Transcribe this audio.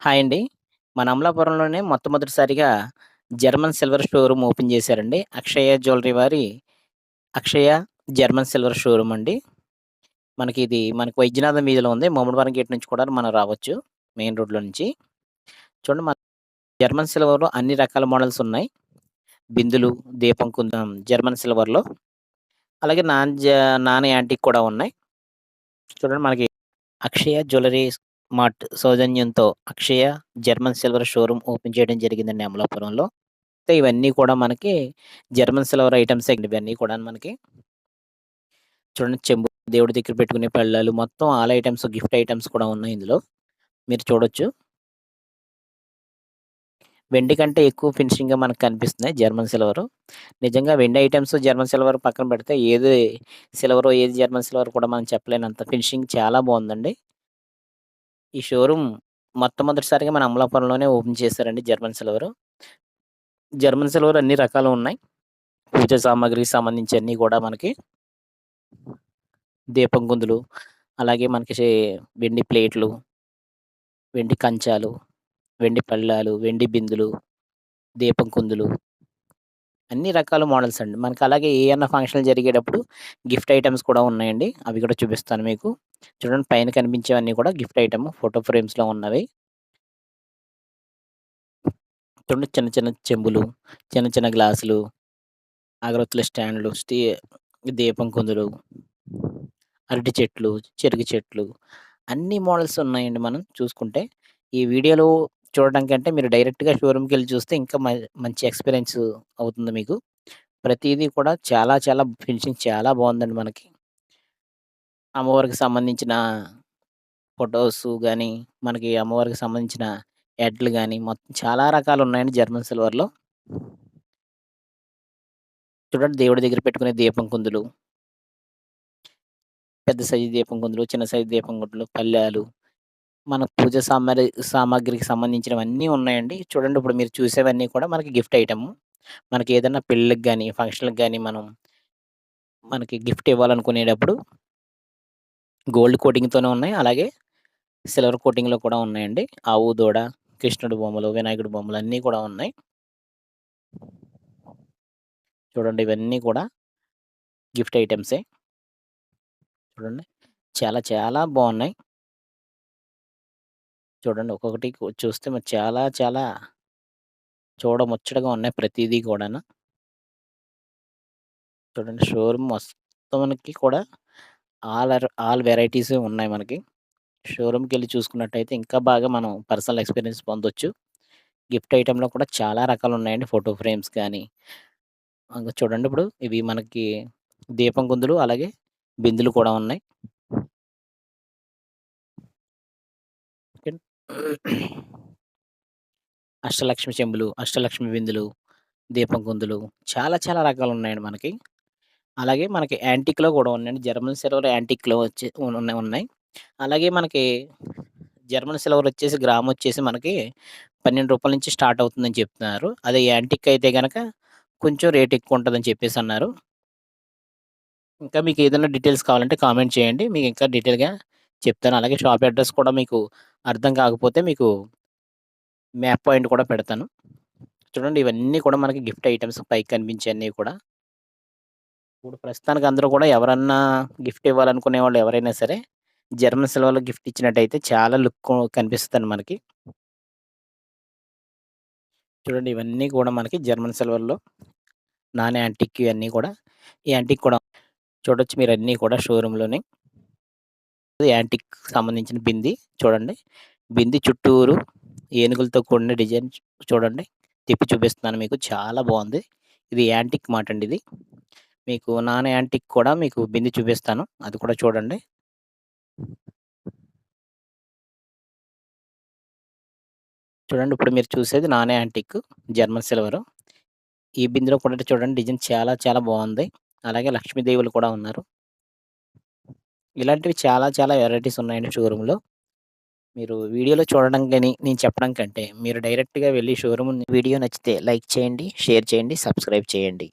Hi అండి. మన అమలాపురంలోనే మొట్టమొదటిసారిగా జర్మన్ సిల్వర్ షోరూమ్ ఓపెన్ చేశారండి. అక్షయ జ్యువెలరీ వారి అక్షయ జర్మన్ సిల్వర్ షోరూమ్ అండి. మనకి ఇది మనకి వైద్యనాథం వీధిలో ఉంది. ముమ్మడివరం గేట్ నుంచి కూడా మనం రావచ్చు. మెయిన్ రోడ్‌లో నుంచి. చూడండి మన జర్మన్ సిల్వర్‌లో అన్ని రకాల మోడల్స్ ఉన్నాయి. బిందులు, దీపం కుందం జర్మన్ సిల్వర్‌లో. అలాగే నాన్ జ నాన్ యాంటిక్ కూడా ఉన్నాయి. చూడండి మనకి అక్షయ జ్యువెలరీ మార్ట్ సౌజన్యంతో Akshaya German silver showroom open చేయడం జరిగిందండి అమలాపురంలో. అయితే ఇవన్నీ కూడా మనకి జర్మన్ సిల్వర్ ఐటమ్స్ అండి ఇవన్నీ కూడా మనకి. చూడండి చెంబు, దేవుడి దగ్గర పెట్టుకునే పళ్ళాలు మొత్తం ఆల్ ఐటమ్స్ గిఫ్ట్ ఐటమ్స్ కూడా ఉన్నాయి ఇందులో. మీరు చూడొచ్చు. వెండి కంటే ఎక్కువ ఫినిషింగ్‌గా మనకు కనిపిస్తున్నాయి జర్మన్ సిల్వరు. నిజంగా వెండి ఐటమ్స్ జర్మన్ సిల్వర్ పక్కన పెడితే ఏది సిల్వరో, ఏది జర్మన్ సిల్వర్ కూడా మనం చెప్పలేనంత ఫినిషింగ్ చాలా బాగుందండి ఈ షోరూమ్ మొట్టమొదటిసారిగా మన అమలాపురంలోనే ఓపెన్ చేశారండి జర్మన్ సిల్వరు. జర్మన్ సిల్వర్ అన్ని రకాలు ఉన్నాయి. పూజ సామాగ్రికి సంబంధించి అన్నీ కూడా మనకి. దీపం కుందులు, అలాగే మనకి షే వెండి ప్లేట్లు, వెండి కంచాలు, వెండి పళ్ళాలు, వెండి బిందులు, దీపం కుందులు. అన్ని రకాల మోడల్స్ అండి. మనకి అలాగే ఏమన్నా ఫంక్షన్‌లు జరిగేటప్పుడు గిఫ్ట్ ఐటమ్స్ కూడా ఉన్నాయండి. అవి కూడా చూపిస్తాను మీకు. చూడండి పైన కనిపించేవన్నీ కూడా గిఫ్ట్ ఐటమ్ ఫోటో ఫ్రేమ్స్‌లో ఉన్నవి. చూడండి చిన్న చిన్న చెంబులు, చిన్న చిన్న గ్లాసులు, అగరొత్తుల స్టాండ్‌లు, స్టీ దీపం కుందులు, అరటి చెట్లు, చెరుకు చెట్లు అన్ని మోడల్స్ ఉన్నాయండి మనం చూసుకుంటే. ఈ వీడియోలో చూడడం కంటే మీరు డైరెక్ట్‌గా షోరూమ్‌కెళ్ళి చూస్తే ఇంకా మంచి ఎక్స్‌పీరియన్స్ అవుతుంది మీకు. ప్రతిదీ కూడా చాలా చాలా ఫినిషింగ్ చాలా బాగుందండి మనకి. అమ్మవారికి సంబంధించిన ఫొటోస్ కానీ మనకి అమ్మవారికి సంబంధించిన ఎడ్లు కానీ మొత్తం చాలా రకాలు ఉన్నాయండి జర్మన్ సిల్వర్‌లో. చూడండి దేవుడి దగ్గర పెట్టుకునే దీపం కుందులు. పెద్ద సైజు దీపం కుందులు, చిన్న సైజు దీపం కుందులు, పల్లెలు మన పూజ సామారి సామాగ్రికి సంబంధించినవన్నీ ఉన్నాయండి. చూడండి ఇప్పుడు మీరు చూసేవన్నీ కూడా మనకి గిఫ్ట్ ఐటమ్ మనకి ఏదైనా పెళ్ళికి కానీ ఫంక్షన్లకు కానీ మనం మనకి గిఫ్ట్ ఇవ్వాలనుకునేటప్పుడు గోల్డ్ కోటింగ్‌తోనే ఉన్నాయి. అలాగే సిల్వర్ కోటింగ్‌లో కూడా ఉన్నాయండి. ఆవు, దూడ, కృష్ణుడి బొమ్మలు, వినాయకుడి బొమ్మలు అన్నీ కూడా ఉన్నాయి. చూడండి ఇవన్నీ కూడా గిఫ్ట్ ఐటమ్సే చూడండి. చాలా చాలా బాగున్నాయి చూడండి ఒక్కొక్కటి చూస్తే మరి చాలా చాలా చూడముచ్చటగా ఉన్నాయి ప్రతీదీ కూడాను. చూడండి షోరూమ్ మొత్తానికి కూడా ఆల్ అర్ ఆల్ వెరైటీస్ ఉన్నాయి మనకి. షోరూమ్‌కెళ్ళి చూసుకున్నట్టయితే ఇంకా బాగా మనం పర్సనల్ ఎక్స్‌పీరియన్స్ పొందొచ్చు. గిఫ్ట్ ఐటెమ్‌లో కూడా చాలా రకాలు ఉన్నాయండి. ఫోటో ఫ్రేమ్స్ కానీ చూడండి ఇప్పుడు ఇవి మనకి దీపం కుందులు, అలాగే బిందులు కూడా ఉన్నాయి. అష్టలక్ష్మి చెంబులు, అష్టలక్ష్మి బిందులు, దీపం కుందులు చాలా చాలా రకాలు ఉన్నాయండి మనకి. అలాగే మనకి యాంటిక్‌లో కూడా ఉన్నాయండి. జర్మన్ సిల్వర్ యాంటిక్‌లో వచ్చి ఉన్నాయి ఉన్నాయి. అలాగే మనకి జర్మన్ సిల్వర్ వచ్చేసి గ్రామ్ వచ్చేసి మనకి పన్నెండు రూపాయల నుంచి స్టార్ట్ అవుతుందని చెప్తున్నారు. అదే యాంటిక్ అయితే కనుక కొంచెం రేట్ ఎక్కువ ఉంటుందని చెప్పేసి అన్నారు. ఇంకా మీకు ఏదైనా డీటెయిల్స్ కావాలంటే కామెంట్ చేయండి. మీకు ఇంకా డీటెయిల్‌గా చెప్తాను. అలాగే షాప్ అడ్రస్ కూడా మీకు అర్థం కాకపోతే మీకు మ్యాప్ పాయింట్ కూడా పెడతాను. చూడండి ఇవన్నీ కూడా మనకి గిఫ్ట్ ఐటమ్స్ పైకి కనిపించేయన్నీ కూడా. ఇప్పుడు ప్రస్తుతానికి అందరూ కూడా ఎవరన్నా గిఫ్ట్ ఇవ్వాలనుకునే వాళ్ళు ఎవరైనా సరే జర్మన్ సిల్వర్‌లో గిఫ్ట్ ఇచ్చినట్టయితే చాలా లుక్ కనిపిస్తుంది మనకి. చూడండి ఇవన్నీ కూడా మనకి జర్మన్ సిల్వర్‌లో నాన్ యాంటిక్ ఇవన్నీ కూడా. ఈ యాంటిక్ కూడా చూడొచ్చు మీరు అన్నీ కూడా షోరూంలోనే యాంటిక్ సంబంధించిన బింది చూడండి. బింది చుట్టూరు ఏనుగులతో కూడిన డిజైన్ చూడండి. తిప్పి చూపిస్తున్నాను మీకు చాలా బాగుంది ఇది యాంటిక్ మాట అండి ఇది. మీకు నాన్ యాంటిక్ కూడా మీకు బింది చూపిస్తాను. అది కూడా చూడండి. చూడండి ఇప్పుడు మీరు చూసేది నాన్ యాంటిక్ జర్మన్ సిల్వరు. ఈ బిందులో కూడా చూడండి డిజైన్ చాలా చాలా బాగుంది అలాగే లక్ష్మీదేవులు కూడా ఉన్నారు. ఇలాంటివి చాలా చాలా వెరైటీస్ ఉన్నాయండి షోరూంలో మీరు వీడియోలో చూడడం గాని, నేను చెప్పడం కంటే మీరు డైరెక్ట్‌గా వెళ్ళి షోరూమ్ వీడియో నచ్చితే లైక్ చేయండి, షేర్ చేయండి, సబ్స్క్రైబ్ చేయండి.